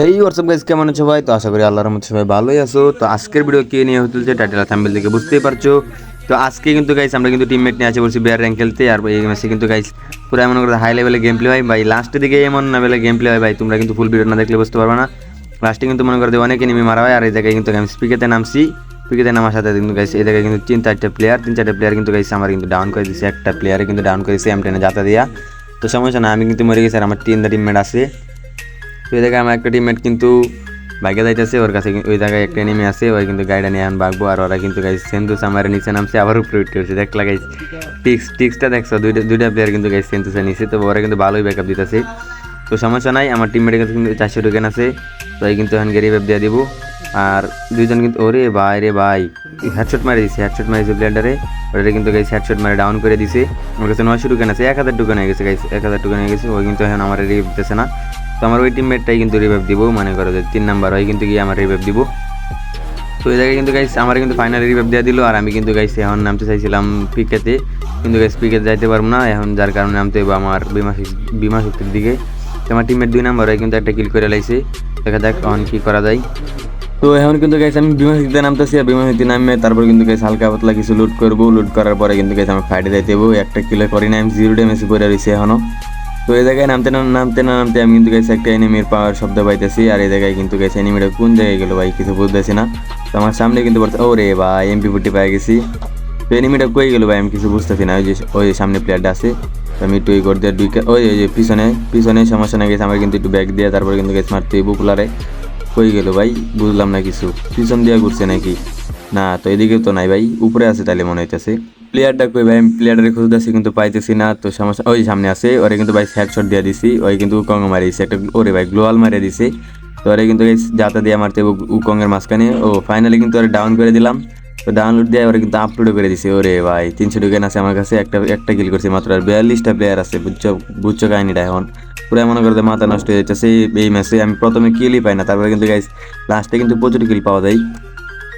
হেই WhatsApp guys কেমন আছো ভাই? তো আশা করি আল্লাহর মধ্যে সবাই ভালোই আছো। তো আজকের ভিডিও কে নিয়ে হতেছে টাইটেল থাম্বেল থেকে বুঝতেই পারছ। তো আজকে কিন্তু গাইস আমরা কিন্তু টিমমেট নিয়ে আছে বলছি বিয়ার র্যাঙ্ক খেলতে। আর এই ম্যাচে কিন্তু গাইস পুরো এমন করে হাই লেভেলে গেম প্লে হয়। ভাই লাস্টের দিকে এমন না লেভেলে গেম প্লে হয়। ভাই, তোমরা কিন্তু ফুল ভিডিও না দেখলে বুঝতে পারবে না। লাস্টে কিন্তু মনে করে অনেক এনিমি মারা হয়। আর এই জায়গায় কিন্তু আমি স্পিকেতে নামছি। স্পিকেতে নামার সাথে কিন্তু গাইস এই জায়গায় কিন্তু তিন চারটে প্লেয়ার তিন চারটে প্লেয়ার কিন্তু গাইস আমার কিন্তু ডাউন করে দিয়েছে একটা প্লেয়ারে কিন্তু ডাউন করেছে এম টেনে যাতা দিয়া। তো সমস্যা না, আমি কিন্তু মরে গেছি আর আমার তিন টিমমেট আছে। তো এই জায়গায় আমার একটা টিমমেট কিন্তু বাইকে যাইতেছে, ওর কাছে ওই জায়গায় একটা এনিমি আছে, ওই কিন্তু গাড়িটা নিয়ে আন বাগবো আর ওরা কিন্তু গাইস সেন্তুস আমার নিচে নামছে, আবার উপরে উঠতে উঠছে। দেখলা গাইস টিক্স, টিক্সটা দেখছ? দুইটা দুইটা প্লেয়ার কিন্তু গাইস সেন্তুসে নিচে তো ওরা কিন্তু ভালোই ব্যাকআপ দিতেছে। তো সমস্যা নাই, আমার টিমমেটের কাছে কিন্তু চারশো টোকেন আছে, তো এই কিন্তু এখন গেরি দিয়ে দিব। আর দুইজন কিন্তু, ওরে ভাই রে ভাই হেডশট মারে দিছে হেডশট মারে দিছে প্লেয়ারটারে ওটা কিন্তু গাইস হেডশট মারে ডাউন করে দিছে। আমার কাছে নয়শো টোকেন আছে, এক হাজার টোকেন হয়ে গেছে গাইস এক হাজার টোকেন হয়ে গেছে ওই কিন্তু এখন আমার রিভ দিতেছে না। তো আমার ওই টিমমেটটাই কিন্তু রিভাইভ দিব, মনে করো যে তিন নাম্বার হয় কিন্তু গিয়ে আমার রিভাইভ দিব। তো এই জায়গায় কিন্তু গাইস আমার কিন্তু ফাইনাল রিভাইভ দেওয়া দিল, আর আমি কিন্তু গাইস এখন নামতে চাইছিলাম পিকেতে। কিন্তু গাইস পিকেতে যাইতে পারব না, এখন যার কারণে নামতে হবে আমার বিমা বিমা শক্তির দিকে। তো আমার টিমের দুই নাম্বার হয় কিন্তু একটা কিল করে লাইছে, দেখা যাক এখন কী করা যায়। তো এখন কিন্তু গাইস আমি বিমা শক্তিতে নামতেছি, আর বিমা শক্তি নামে তারপর কিন্তু গাইস হালকা পাতলা কিছু লুট করব। লুট করার পরে কিন্তু গাইস আমি ফাইটে যাইতে একটা কিলো করি না আমি জিরো ড্যামেজ করে রয়েছে এখনও। তো এই জায়গায় নামতে না নামতে না নামতে আমি কিন্তু গাইছে একটা এনিমির পাওয়ার শব্দ পাইতেছি। আর এই জায়গায় কিন্তু গাইছে এনিমিটা কোন জায়গায় গেলো ভাই কিছু বুঝতেছি না। তো আমার সামনে কিন্তু বলছে ও রে ভাই এমপি ফুটি পাই গেছি। তো এনিমিটা কই গেলো ভাই আমি কিছু বুঝতেছি না। ওই যে ওই যে সামনে প্লেয়ারটা আছে। তো আমি একটু এই করে দিয়ে দুই ওই ওই যে পিছনে পিছনে সমস্যা না গেছে আমার কিন্তু একটু ব্যাগ দিয়ে তারপরে কিন্তু গেছে মারতে বুকুলারে কই গেলো ভাই? বুঝলাম না কিছু। পিছন দিয়ে ঘুরছে নাকি? না, তো এদিকে তো নাই ভাই। উপরে আছে তাহলে মনে হইতেছে। প্লেয়ারটা কই ভাই আমি প্লেয়ারের খুঁজতেছি কিন্তু পাইতেছি না। তো সমস্যা ওই সামনে আছে, ওরে কিন্তু ভাই হেডশট দিয়ে দিছি, ওই কিন্তু উকং মারিয়েছে একটা ওরে ভাই গ্লোয়াল মারিয়ে দিছে। তো ওরে কিন্তু এই যাতা দিয়ে মারতে উকং এর মাঝখানে, ও ফাইনালি কিন্তু ওরে ডাউন করে দিলাম। তো ডাউনলোড দিয়ে ওরা কিন্তু আপলোডও করে দিছে, ওরে ভাই, তিনশো টোকেন আছে আমার কাছে, একটা একটা কিল করছে মাত্র, আর বিয়াল্লিশটা প্লেয়ার আছে, বুঝছ বুঝছ কাহিনিটা এখন। পুরো মনে করতে মাথা নষ্ট হয়ে যাচ্ছে এই ম্যাচে আমি প্রথমে কিলই পাই না, তারপরে কিন্তু গাইস লাস্টে কিন্তু প্রচুর কিল পাওয়া যায়।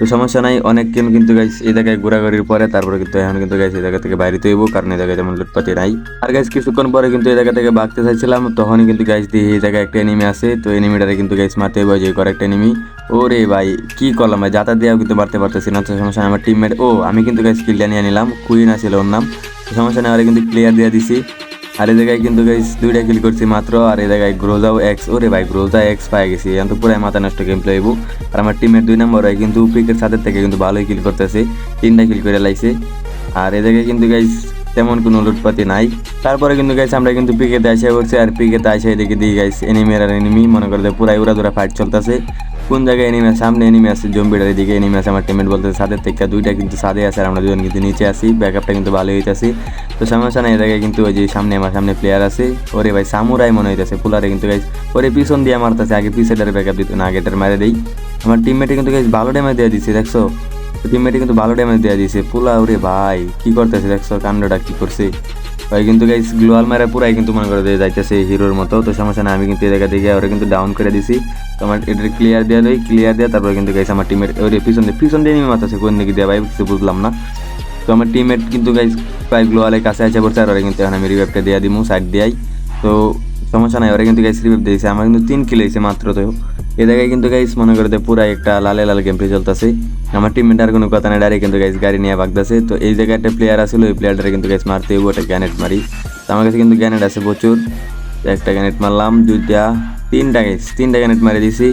তো সমস্যা নাই, অনেক কিন্তু গাইস এই জায়গায় ঘোরাঘুরির পরে তারপরে কিন্তু এখন কিন্তু গাইস এই জায়গা থেকে বাইরে তৈব কারণ এই জায়গায় যেমন লুটপাতি নাই। আর গাইস কিছুক্ষণ পরে কিন্তু এই জায়গা থেকে ভাগতে চাইছিলাম, তখনই কিন্তু গাইস দিয়ে এই জায়গায় একটা এনিমি আছে, তো এনিমিটারে কিন্তু গাইস মারতে হবে যে করে একটা এনিমি ওরে ভাই, কি করলাম ভাই? যাতা দিয়েও কিন্তু মারতে পারতেছি না, তো সমস্যা আমার টিমমেট ও, আমি কিন্তু গাইস কিলটা নিয়ে নিলাম কুইন আছিল ওর নাম। সমস্যা নেই কিন্তু ক্লিয়ার দিয়ে দিছি। আর এই জায়গায় কিন্তু গাইস দুইটা কিল করছি মাত্র, আর এই জায়গায় গ্রোজাও এক্স ওরে ভাই গ্রোজা এক্স পাই গেছি। এখন তো পুরো মাথা নষ্ট গেম প্লে হইব। আর আমার টিমের দুই নম্বর হয় কিন্তু পিকের সাথে থেকে কিন্তু ভালোই কিল করতেছে, তিনটা কিল করে লাইছে। আর এই জায়গায় কিন্তু গাইস তেমন কোনো লুটপাতি নাই। তারপরে কিন্তু গাইস আমরা কিন্তু পিকেতে আসে পড়ছি, আর পিকেতে আসে এদিকে দিয়ে গাইস এনিমি আর এনিমি মনে করে যে পুরাই উড়া দুরা ফাইট চলতেছে। কোন জায়গায় এনিমি আছে? সামনে এনিমি আছে, জম্বিটার এদিকে এনিমি আছে, আমার টিমেট বলতে সাদের থেকে দুইটা কিন্তু সাদে আছে, আর আমরা দুজন কিন্তু নিচে আছি ব্যাকআপটা কিন্তু ভালো হইতেছি। তো সমস্যা নাই জায়গায় কিন্তু ওই যে সামনে, আমার সামনে প্লেয়ার আছে। ওরে ভাই, সামুরাই মনে হইতেছে পুলারে কিন্তু গাইস ওরে পিছন দিয়ে মারতেছে, আগে পিছেটার ব্যাকআপ দিত না আগেটার মারে দেই। আমার টিমমেটে কিন্তু গাইস ভালো ড্যামেজ দিয়ে দিচ্ছে দেখছ? টিমমেটে কিন্তু ভালো ড্যামেজ দিয়ে দিছে। পুলা ওরে ভাই, কি করতেছে, দেখছ? কাণ্ডটা কি করছে? ওই কিন্তু গাইস গ্লোয়াল মারে পুরাই কিন্তু মনে করে যাইতেছে হিরোর মতো। তো সমস্যা না আমি কিন্তু এই জায়গা থেকে ওরা কিন্তু ডাউন করে দিছি। তো আমার এটা ক্লিয়ার দেওয়া দেয় ক্লিয়ার দেওয়া তারপরে কিন্তু গাইস আমার টিমের ওই পিছন দিয়ে পিছন দিয়ে মাথা আছে কোন দিকে দেওয়া ভাই, কিছু বুঝলাম না। তো আমার টিমমেট কিন্তু গাইস প্রায় গ্লোয়ালের কাছে আছে পড়ছে, আর ওরা কিন্তু এখন আমি রিভাইভটা দিয়ে দিমু সাইড দিয়াই। তো সমস্যা নাই, ওরা কিন্তু গাইস রিভাইভ দিয়েছে। আমার কিন্তু তিন কিল হয়েছে মাত্র তো। এই জায়গায় কিন্তু গাইস মনে করে যে পুরা একটা লালে লাল গেম প্লে চলতেছে। আমার টিমমেট আর কোনো কথা না ডাইরেক্ট কিন্তু গাইস গাড়ি নিয়ে ভাগতেছে। তো এই জায়গায় একটা প্লেয়ার আসলে, ওই প্লেয়ারটারে কিন্তু গাইস মারতে হইব, একটা গ্যানেট মারি। তো আমার কাছে কিন্তু গ্যানেট আছে প্রচুর। একটা গ্যানেট মারলাম, দুইটা, তিনটা গাইস তিনটা গ্যানেট মারি দিছি।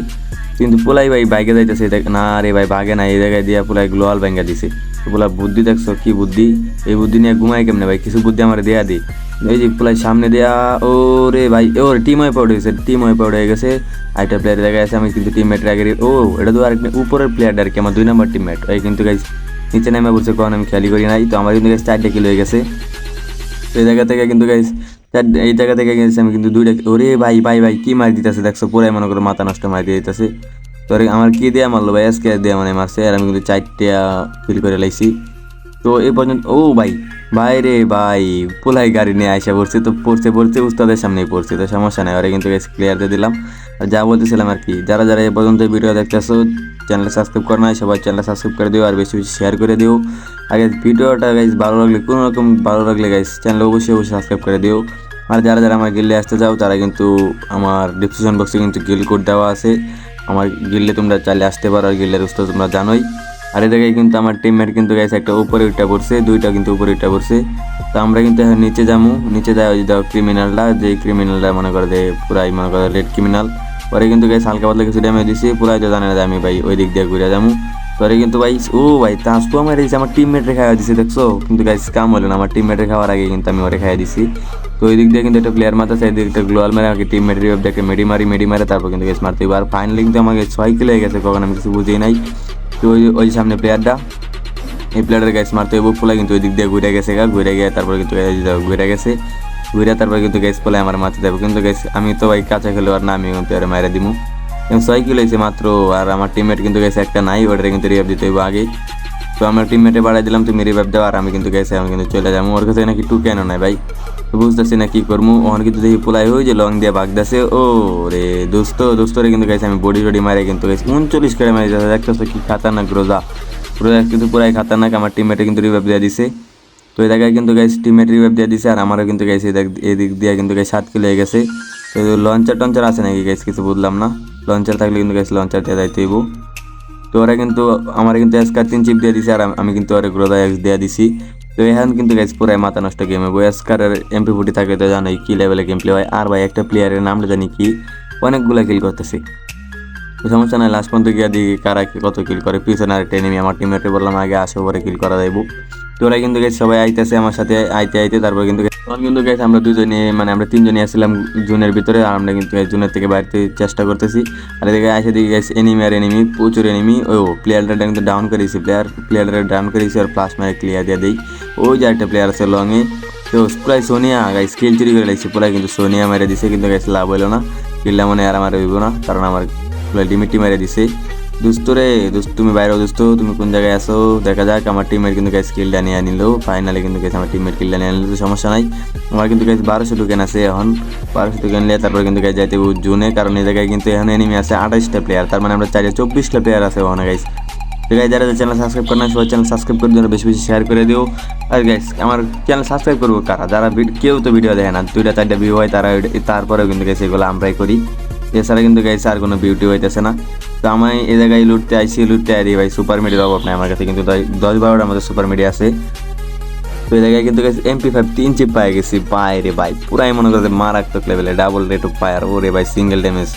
কিন্তু পোলাই ভাই বাইকে যাইতেছে না রে ভাই বাগে না এই জায়গায় দিয়া পোলাই গ্লোয়াল ব্যাঙ্গা দিছে। পোলা বুদ্ধি দেখছ, কি বুদ্ধি? এই বুদ্ধি নিয়ে ঘুমাই কেমনে ভাই? কিছু বুদ্ধি আমার দেয়া দি এই যে পোলাই সামনে দেয়া ও রে ভাই ও টিম ওয়াইপ আউট হয়েছে টিম ওয়াইপ আউট হয়ে গেছে। আইটা প্লেয়ার দেখা গেছে আমি কিন্তু টিমমেটের আগে ও, এটা তো আরেকটা উপরের প্লেয়ার আর কি, আমার দুই নম্বর টিমমেট ওই কিন্তু গাইস নিচে নেমে বলছে, কখন আমি খেয়ালি করি নাই। তো আমার কিন্তু গাইস চারটে কিলো হয়ে গেছে। তো এই জায়গা থেকে কিন্তু গাইস এই জায়গা থেকে গেছি আমি কিন্তু দুইটা ওরে ভাই ভাই ভাই, কি মার দিতেছে, দেখছ? পুরাই মনে করো মাথা নষ্ট মারি দিয়ে দিতেছে। তো আমার কি দেয়া মারলো ভাই? আজকে দেয়া মানে মারছে। আর আমি কিন্তু চারটে ফিল করে লাইছি। তো এই পর্যন্ত ও ভাই ভাই রে ভাই, পোলাই গাড়ি নিয়ে আইসা পড়ছে তো পড়ছে পড়ছে উস্তাদের সামনেই পড়ছে তো সমস্যা নাই, ওরা কিন্তু ক্লিয়ার দিয়ে দিলাম। আর যা বলতেছিলাম আর কি, যারা যারা এই পর্যন্ত ভিডিও দেখতেছো চ্যানেল সাবস্ক্রাইব করে নাই, সবাই চ্যানেল সাবস্ক্রাইব করে দিও আর বেশি বেশি শেয়ার করে দিও। আগে ভিডিওটা গাইজ ভালো লাগলে, কোনো রকম ভালো লাগলে গাইজ চ্যানেল অবশ্যই অবশ্যই সাবস্ক্রাইব করে দিও। আর যারা যারা আমার গিল্ডে আসতে চাও, তারা কিন্তু আমার ডিসক্রিপশন বক্সে কিন্তু গিল কোড দেওয়া আছে। আমার গিল্ডে তোমরা চাইলে আসতে পারো, আর গিল্ডের উস্ত তোমরা জানোই। আর এ জায়গায় কিন্তু আমার টিমমেট কিন্তু গাইছে একটা উপরে উঠটা পড়ছে, দুইটা কিন্তু উপরে উঠটা পড়ছে। তো আমরা কিন্তু এখন নিচে যাব নিচে যাই ওই দাও ক্রিমিনালটা যে ক্রিমিনালটা মনে করে যে পুরাই মনে করে রেড ক্রিমিনাল পরে কিন্তু গেছে হালকা পাতলা কিছু ড্যামেজ দিছি, পুরাই তো জানে না আমি ভাই ওই দিক দিয়ে ঘুরে যাব পরে কিন্তু ভাই, ও ভাই তাসপু আমার দিয়েছে আমার টিমমেট রেখা দিছে, দেখছ? কিন্তু গাইস কাম হলো না, আমার টিমমেট খাওয়ার আগে কিন্তু আমি ওরে খাই দিছি। তো ওই দিক দিয়ে কিন্তু একটা প্লেয়ার মাথা সেই দিকটা গ্লোয়াল মেরে আমাকে টিমমেট রিভাইভ দেখে মেডি মারি মেডি মারে, তারপর কিন্তু গেস মারতে আর ফাইনালি কিন্তু আমাকে ছয় কিলো হয়ে গেছে, কখন আমি কিছু বুঝি নাই। তো ওই ওই সামনে প্লেয়ারটা এই প্লেয়ারের গ্যাস মারতে হইব ফুলা কিন্তু ওই দিক দিয়ে ঘুরে গেছে গা, ঘুরে গিয়ে তারপরে কিন্তু ঘুরে গেছে। ঘুরে তারপরে কিন্তু গ্যাস ফলে আমার মাথা দেবো। কিন্তু গ্যাস আমি তো ভাই কাঁচা খেলো আর না, আমি প্লেয়ারে মারা মারে দিমু। এবং ছয় কিলো হয়েছে মাত্র, আর আমার টিমমেট কিন্তু গেছে একটা নাই ওটা কিন্তু রিহাব দিতে হইব আগে তো আমার টিমমেটে বাড়াই দিলাম, তুমি রিভাইভ দাও, আর আমি কিন্তু গেছে আমি কিন্তু চলে যাব। ওর কাছে নাকি টু কেন নাই ভাই। বুঝতেছি না কি করব। ওখানে কিন্তু দেখি পোলাই হয়ে যে লং দিয়ে বাগদাসে ও রে, দোস্ত, দোস্তরে কিন্তু গেছে আমি বডি টডি মারে কিন্তু গেছি উনচল্লিশ করে মারি যাচ্ছে। দেখতেছো কি খাতারনাক রোজা। রোজা কিন্তু পুরাই খাতারনাক, আমার টিমমেটে কিন্তু রিভাইভ দিয়ে দিছে। তো এই জায়গায় কিন্তু গাইস টিমের রিভাইভ দিয়ে দিছে, আর আমারও কিন্তু গাইস এই দিক দিয়ে কিন্তু গাইস সাত কিলো হয়ে গেছে। তো লঞ্চার টঞ্চার আছে নাকি গাইস কিছু বুঝলাম না। লঞ্চার থাকলে কিন্তু গাইস লঞ্চার দিয়ে হইব তো ওরা কিন্তু আমার কিন্তু এসকার তিন চিপ দিয়ে দিছে আর আমি কিন্তু ওরা গ্রোদা এক্স দিয়ে দিছি। তো এখন কিন্তু গাইস পুরাই মাথা নষ্ট গেম হবে এসকার এমপি ফুটি থাকে তো জানোই কি লেভেলে গেম প্লে হয়। আর ভাই একটা প্লেয়ারের নামটা জানি কি? অনেকগুলা কিল করতেছে। সমস্যা নাই লাস্ট পর্যন্ত গিয়ে দিই কারা কত কিল করে। পিছনে আরেকটা এনিমি আমার টিমমেটে বললাম, আগে আসো, পরে কিল করা যাইব। তো ওরা কিন্তু গেছে সবাই আইতেছে আমার সাথে, আইতে আইতে তারপর কিন্তু তখন কিন্তু গেছে আমরা দুজনে মানে আমরা তিনজনই আসছিলাম জুনের ভিতরে, আর আমরা কিন্তু জুনের থেকে বাইরে চেষ্টা করতেছি। আর এদিকে আসে দিকে গেছে এনিমি আর এনিমি প্রচুর এনিমি ও প্লেয়ারটা কিন্তু ডাউন করেছি প্লেয়ার প্লেয়ারটা ডাউন করেছি আর প্লাস মারে ক্লিয়ার দিয়ে দিই। ওই যে একটা প্লেয়ার আছে লংয়ে তো প্রায় সোনিয়া গাইস স্কিল চুরি করে লাগছে পুরাই কিন্তু সোনিয়া মেরে দিছে কিন্তু গাইস লাভ হইল না। কিল্লা মনে আর আমার হইব না, কারণ আমার লিমিটই মেরে দিছে দুস্তু রে, দোস্ত তুমি বাইরে দোস্ত, তুমি কোন জায়গায় আসো দেখা যাক, আমার টিমের কিন্তু গাইস কিলটা নিয়ে নিল। ফাইনালি কিন্তু গেছে আমার টিমের কিলটা নিয়ে নিল, সমস্যা নাই। আমার কিন্তু গাইস বারোশো টোকেন আছে এখন। বারোশো টোকেন নিয়ে তারপরে কিন্তু গাইস যাইতে জুনে, কারণ এই জায়গায় কিন্তু এখন এনিমি আছে আঠাশটা প্লেয়ার তার মানে আমরা চাইলে চব্বিশটা প্লেয়ার আছে ওখানে গাইস তো গাইস যারা চ্যানেল সাবস্ক্রাইব করে না সবাই চ্যানেল সাবস্ক্রাইব করে দিও বেশি বেশি শেয়ার করে দিও। আর গাইস আমার চ্যানেল সাবস্ক্রাইব করব কারা? যারা কেউ তো ভিডিও দেখে না, দুইটা, চারটা ভিউ হয়, তারা তারপরেও কিন্তু গাইস এগুলো আমরাই করি। এছাড়া কিন্তু গাইস আর কোনো বিউটি হইতেছে না। তো আমি এই জায়গায় লুটতে আইসি লুটতে আরি ভাই সুপার মিডিয়ার অভাব নাই আমার কাছে, কিন্তু দশ- বারোটার মধ্যে সুপার মিডিয়া আছে। তো এই জায়গায় কিন্তু গেছে এমপি ফাইভ তিন চিপ পায়ে গেছি। পায় রে ভাই, পুরাই মনে করছে মারাত্মক লেভেলে ডাবল রেট অফ ফায়ার ওরে ভাই সিঙ্গেল ড্যামেজ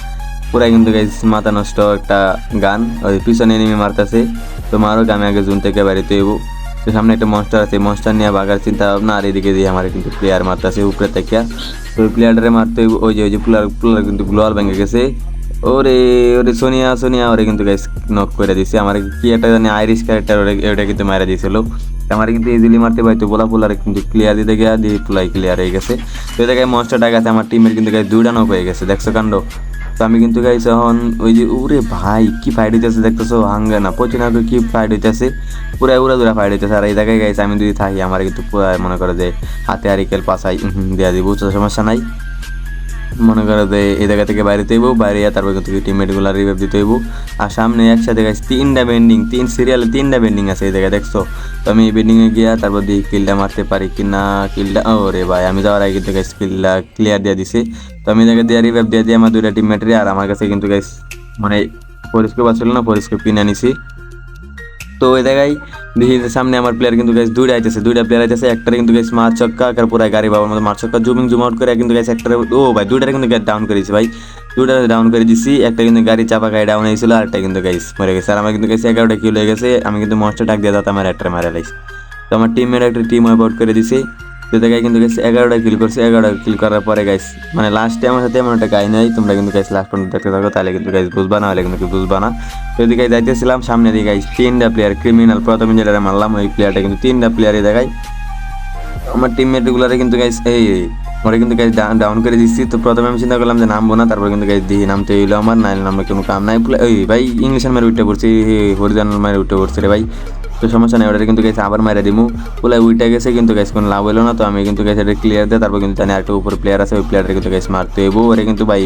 পুরাই কিন্তু গাইস মাথা নষ্ট একটা গান, ওই পিছনে এনিমি মারতেছে। তো মারো আমি আগে জুন থেকে বাড়িতে এবো তো সামনে একটা মনস্টার আছে মনস্টার নিয়ে বাগার চিন্তা ভাবনা আর এদিকে দিয়ে আমার কিন্তু প্লেয়ার মারতেছে উপরে থেকে। তো প্লেয়ারটারে মারতে ওই যে ওই যে প্লেয়ার প্লেয়ার কিন্তু গ্লোয়াল ভেঙে গেছে। ওরে ওরে সোনিয়া সোনিয়া, ওরে কিন্তু গাইস নক করে দিছে। আমার কি একটা জানি আইরিশ ক্যারেক্টার ওটা কিন্তু মারা দিয়েছিল। আমার কিন্তু ইজিলি মারতে পারতো। বলা পোলার কিন্তু ক্লিয়ার দিতে গিয়ে দিয়ে পোলাই ক্লিয়ার হয়ে গেছে। তো এই জায়গায় মনস্টারটা গেছে আমার টিমের কিন্তু গাইস দুইটা নক হয়ে গেছে। দেখছ কাণ্ড? তো আমি কিন্তু গাইস এখন ওই যে, ওরে ভাই, কি ফাইট হইতেছে দেখতেছো? হাঙ্গে না, পচিন কি ফাইট হইতেছে? পুরা উড়া দুরা ফাইট হইতেছে। আর এই জায়গায় গাইছে আমি যদি থাকি, আমার কিন্তু পুরা মনে করে যে হাতে আরিকেল পাশাই দেওয়া দিব বুঝতে সমস্যা নাই। মনে করো যে এই জায়গা থেকে বাইরে হইব, বাইরে তারপর কিন্তু টিমমেটগুলো রিভাইভ দিতে হইব। আর সামনে একসাথে গাইস তিনটা বেন্ডিং তিন সিরিয়ালে তিনটা বেন্ডিং আছে এই জায়গায়, দেখছ? তো আমি এই বেন্ডিংয়ে গিয়া তারপর দিয়ে কিলটা মারতে পারি কি না কিলটা ও রে ভাই, আমি যাওয়ার আগে কিন্তু গাইস কিলটা ক্লিয়ার দিয়ে দিছে। তো আমি এই জায়গায় দিয়ে রিভাইভ দিয়ে দিয়ে আমার দুইটা টিমমেটরে আর আমার কাছে কিন্তু গাইস মানে পরিষ্কার ছিল না, পরিষ্কার কিনে নিছি। তো ওই জায়গায় দেখি সামনে আমার প্লেয়ার কিন্তু গেছে দুইটা আইতেছে, দুইটা প্লেয়ার আইতেছে একটা কিন্তু গেছে মার ছক্কা, আর পুরো গাড়ি বাবার মতো মার ছক্কা জুমিং জুম আউট করে কিন্তু গেছে একটা ও ভাই দুইটারে কিন্তু ডাউন করেছি ভাই। দুইটা ডাউন করে দিছি, একটা কিন্তু গাড়ি চাপা গাড়ি ডাউন হয়েছিল আর একটা কিন্তু গাইস মরে গেছে। আর আমার কিন্তু গেছে এগারোটা কিলো হয়ে গেছে, আমি কিন্তু মস্টার ডাক দিয়ে দাঁত আমার একটা মারা লাইছি তো আমার টিমের একটা টিম ওয়াইপ আউট করে দিছে। তো জায়গায় কিন্তু গাইস এগারোটা কিল করছে, এগারোটা কিল করার পরে গাইস মানে লাস্টে আমার সাথে এমন একটা গাই নাই, তোমরা কিন্তু গাইস লাস্ট পর্যন্ত দেখতে থাকো, তাহলে কিন্তু গাইস বুঝবা না হলে কিন্তু বুঝবা না। তো এদিকে যাইতেছিলাম, সামনে দিকে গাইস তিনটা প্লেয়ার ক্রিমিনাল প্রথমে যেটা মারলাম, ওই প্লেয়ারটা কিন্তু তিনটা প্লেয়ারই দেখায়। আমার টিমমেট গুলারে কিন্তু গাইস এই, ওরা কিন্তু গাইস ডাউন করে দিচ্ছি তো প্রথমে আমি চিন্তা করলাম যে নামবো না, তারপর কিন্তু গাইস দিই নামতে হইল আমার, নাইলে নামে কোনো কাম নাই। ওই ভাই ইংলিশ মেরে উঠে পড়ছি হরিজানাল মেরে উঠে পড়ছে রে ভাই। তো সমস্যা নেই ওটা কিন্তু গাইস আবার মারা দিমু। পুলে উইটা গেছে কিন্তু গাইস কোনো লাভ হলো না, তো আমি কিন্তু গাইস এটা ক্লিয়ার দেয় তারপর কিন্তু জানি একটা উপর প্লেয়ার আছে, ওই প্লেয়ারটা কিন্তু গাইস মারতে হইব। ওরে কিন্তু ভাই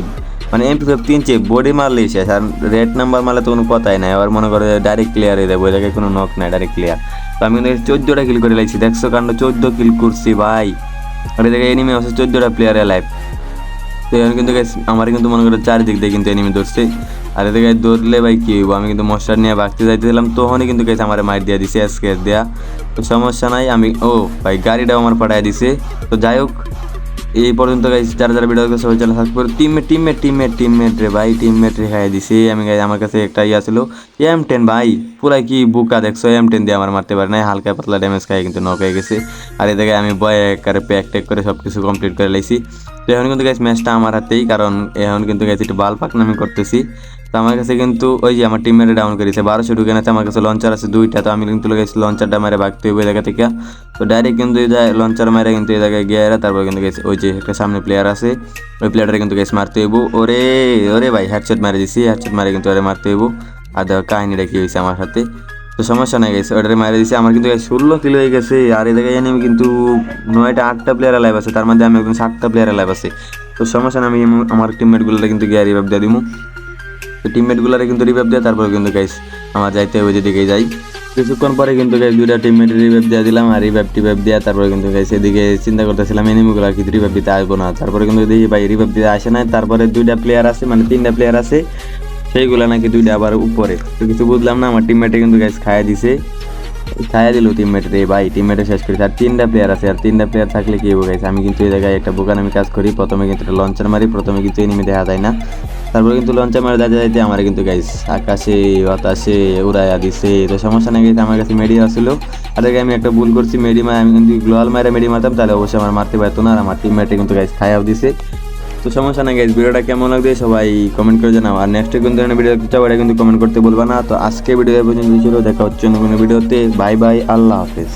মানে এমপি তিন চেক বডি মারলেই শেষ, আর রেড নাম্বার মারলে তো কোনো কথাই নাই। আবার মনে করে ডাইরেক্ট ক্লিয়ার হয়ে যাবে ওই জায়গায় কোনো নক নাই ডাইরেক্ট ক্লিয়ার তো আমি কিন্তু চোদ্দোটা কিল করে লাগছি দেখছ কাণ্ড, চোদ্দ কিল করছি ভাই। আর এদিকে এনিমি আছে চোদ্দোটা প্লেয়ারে লাইভ তো এখন কিন্তু আমার কিন্তু মনে করো চারিদিক দিয়ে কিন্তু এনিমি ধরছে। আর এদিকে দৌড়লে ভাই কি হইব? আমি কিন্তু মশার নিয়ে বাঁচতে যাইতেছিলাম তখনই কিন্তু গেছে আমার মাইর দিয়ে দিছে আজকে দেয়া। তো সমস্যা নাই, আমি, ও, ভাই গাড়িটাও আমার পাঠায় দিছে। তো যাই হোক, এই পর্যন্ত গাইস যারা যারা ভিডিও দেখে সবাই চ্যানেল সাবস্ক্রাইব করো টিমমেট টিমমেট টিমমেট টিমমেট রে ভাই টিমমেট রে খাইয়ে দিছে। আমি গাইস আমার কাছে একটা ইয়া ছিল এম টেন ভাই, পুরাই কি বুকা দেখছ এম টেন দিয়ে আমার মারতে পারে না হালকা পাতলা ড্যামেজ খাই কিন্তু নক হয়ে গেছে। আর এদিকে আমি বয় একারে প্যাক ট্যাক করে সব কিছু কমপ্লিট করে লাইছি। তো এখন কিন্তু গাইস ম্যাচটা আমার হাতেই, কারণ এখন কিন্তু গাইস একটু বাল পাক নামি করতেছি। তো আমার কাছে কিন্তু ওই যে আমার টিমমেটে ডাউন করেছে। বারোশো ঢুকে নাতে আমার কাছে লঞ্চার আছে দুইটা, তো আমি কিন্তু গেছি লঞ্চারটা মেরে ভাগতে হইব জায়গা থেকে। তো ডাইরেক্ট কিন্তু এই লঞ্চার মেরে কিন্তু এই জায়গায় গিয়ে তারপর কিন্তু গেছে ওই যে একটা সামনে প্লেয়ার আছে, ওই প্লেয়ারটা কিন্তু গেছে মারতে হইব। ওরে ওরে ভাই হেডশট মারে দিছি হেডশট মারে কিন্তু ওরে মারতে হইব। আর দেখো কাহিনিটা কি হয়েছে আমার সাথে। তো সমস্যা নাই গেছে ওটারে মারে দিছি। আমার কিন্তু ষোলো কিলো হয়ে গেছে। আর এই জায়গায় আমি কিন্তু নয়টা, আটটা প্লেয়ার লাইভ আছে। তার মধ্যে আমি একদম সাতটা প্লেয়ার লাইভ আছে। তো সমস্যা নাই, আমি আমার টিমমেটগুলোকে কিন্তু গিয়ে রিভাইভ দিয়ে দিব তো টিমমেটগুলোরে কিন্তু রিভাইভ দেয়, তারপরে কিন্তু গাইস আমার যাইতে হবে যেদিকে যাই। কিছুক্ষণ পরে কিন্তু গাইস দুইটা টিমমেট রিভাইভ দিয়ে দিলাম, আর রিভাইভ টিভাইভ দেওয়া তারপরে কিন্তু গাইস এদিকে চিন্তা করতেছিলাম এনিমিগুলো কি রিভাইভ দিতে আসব না। তারপরে কিন্তু দেখি ভাই রিভাইভ দিতে আসে না তারপরে দুইটা প্লেয়ার আছে মানে তিনটা প্লেয়ার আছে, সেইগুলো নাকি দুইটা আবার উপরে। তো কিছু বুঝলাম না, আমার টিমমেটে কিন্তু গাইস খাইয়ে দিছে। খাইয়া দিল টিমমেট রে, ভাই টিমমেটে শেষ করেছে আর তিনটা প্লেয়ার আছে, আর তিনটা প্লেয়ার থাকলে কি গাইস আমি কিন্তু এই জায়গায় একটা বোকান আমি কাজ করি। প্রথমে কিন্তু লঞ্চার মারি, প্রথমে কিন্তু এনিমি দেখা যায় না। তারপরে কিন্তু লঞ্চার মারে দেখা যাইতে আমার কিন্তু গাইস আকাশে, বাতাসে, উড়াইয়া দিছে। তো সমস্যা নেই গাইস আমার কাছে মেডি আসলো। আর আমি একটা ভুল করছি, মেডি মারে আমি কিন্তু গ্লোয়াল মারে মেডি মারতাম, তাহলে অবশ্যই আমার মারতে পারতো না। আর আমার টিমমেটে কিন্তু গাইস খাইয়াও দিছে। তো সমস্যা নাই গাইজ ভিডিওটা কেমন লাগবে সবাই কমেন্ট করে জানাও। আর নেক্সট কোন ধরনের ভিডিও দেখতে চাও, এটা কিন্তু কমেন্ট করতে বলবা না। তো আজকে ভিডিও পর্যন্ত ছিল, দেখা হচ্ছে অন্য কোনো ভিডিওতে বাই বাই আল্লাহ হাফেজ।